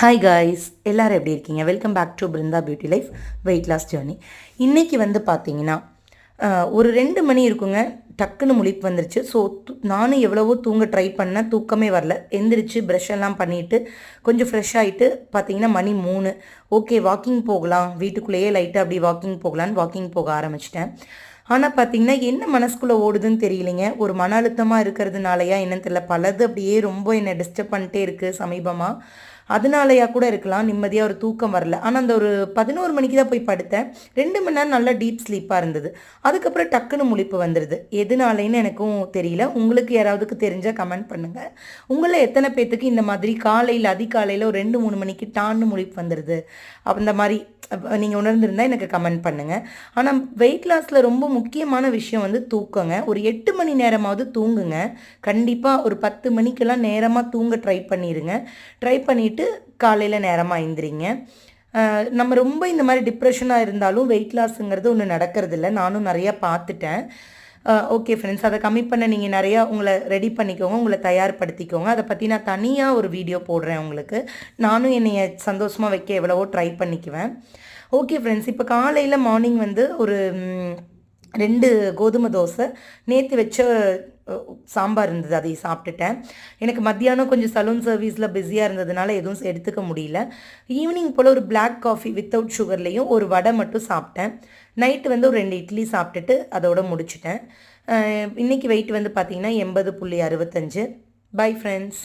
Hi guys எல்லோரும் எப்படி இருக்கீங்க? Welcome back to Brindha beauty life weight loss journey இன்றைக்கி வந்து பார்த்தீங்கன்னா ஒரு ரெண்டு மணி இருக்குங்க. டக்குன்னு முழிப்பு வந்துருச்சு. ஸோ நானும் எவ்வளவோ தூங்க ட்ரை பண்ணேன். தூக்கமே வரல. எந்திரிச்சு ப்ரஷ் எல்லாம் பண்ணிவிட்டு கொஞ்சம் ஃப்ரெஷ் ஆகிட்டு பார்த்தீங்கன்னா மணி மூணு. ஓகே வாக்கிங் போகலாம். வீட்டுக்குள்ளேயே லைட்டாக அப்படி வாக்கிங் போகலான்னு வாக்கிங் போக ஆரம்பிச்சிட்டேன். ஆனால் பார்த்தீங்கன்னா என்ன மனசுக்குள்ளே ஓடுதுன்னு தெரியலைங்க. ஒரு மன அழுத்தமாக இருக்கிறதுனாலயா என்னன்னு தெரியல. பலது அப்படியே ரொம்ப என்னை டிஸ்டர்ப் பண்ணிட்டே இருக்குது சமீபமாக அதனாலயா கூட இருக்கலாம் நிம்மதியாக ஒரு தூக்கம் வரல. ஆனால் அந்த ஒரு பதினோரு மணிக்கு தான் போய் படுத்தேன். ரெண்டு மணி நேரம் நல்லா டீப் ஸ்லீப்பாக இருந்தது. அதுக்கப்புறம் டக்குன்னு முழிப்பு வந்துடுது எதனாலேன்னு எனக்கும் தெரியல. உங்களுக்கு யாராவதுக்கு தெரிஞ்சால் கமெண்ட் பண்ணுங்கள் உங்களில் எத்தனை பேர்த்துக்கு இந்த மாதிரி காலையில் அதிகாலையில் ஒரு ரெண்டு மூணு மணிக்கு டான்னு முழிப்பு வந்துடுது அந்த மாதிரி நீங்கள் உணர்ந்திருந்தா எனக்கு கமெண்ட் பண்ணுங்கள் ஆனால் வெயிட் லாஸில் ரொம்ப முக்கியமான விஷயம் வந்து தூக்கங்க. ஒரு எட்டு மணி நேரமாவது தூங்குங்க. கண்டிப்பாக ஒரு பத்து மணிக்கெல்லாம் நேரமாக தூங்க ட்ரை பண்ணிடுங்க ட்ரை பண்ணிவிட்டு காலையில் நேரமாக எழுந்திரிங்க நம்ம ரொம்ப இந்த மாதிரி டிப்ரெஷனாக இருந்தாலும் வெயிட் லாஸுங்கிறது ஒன்று நடக்கிறதில்ல. நானும் நிறையா பார்த்துட்டேன். ஓகே ஃப்ரெண்ட்ஸ் அதை கம்மி பண்ண நீங்கள் நிறையா உங்களை ரெடி பண்ணிக்கோங்க உங்களை தயார்படுத்திக்கோங்க. அதை பற்றி நான் தனியாக ஒரு வீடியோ போடுறேன் உங்களுக்கு. நானும் என்னைய சந்தோஷமாக வைக்க எவ்வளவோ ட்ரை பண்ணிக்குவேன். ஓகே ஃப்ரெண்ட்ஸ் இப்போ காலையில் மார்னிங் வந்து ஒரு ரெண்டு கோதுமை தோசை. நேற்று வச்ச சாம்பார் இருந்தது அதை சாப்பிட்டுட்டேன். எனக்கு மத்தியானம் கொஞ்சம் சலூன் சர்வீஸில் பிஸியாக இருந்ததுனால எதுவும் எடுத்துக்க முடியல. ஈவினிங் போல் ஒரு பிளாக் காஃபி வித்தவுட் சுகர்லேயும் ஒரு வடை மட்டும் சாப்பிட்டேன். நைட்டு வந்து ஒரு ரெண்டு இட்லி சாப்பிட்டுட்டு அதோட முடிச்சிட்டேன். இன்றைக்கி இன்னைக்கு வெயிட் வந்து பார்த்திங்கன்னா எண்பது புள்ளி அறுபத்தஞ்சு. Bye friends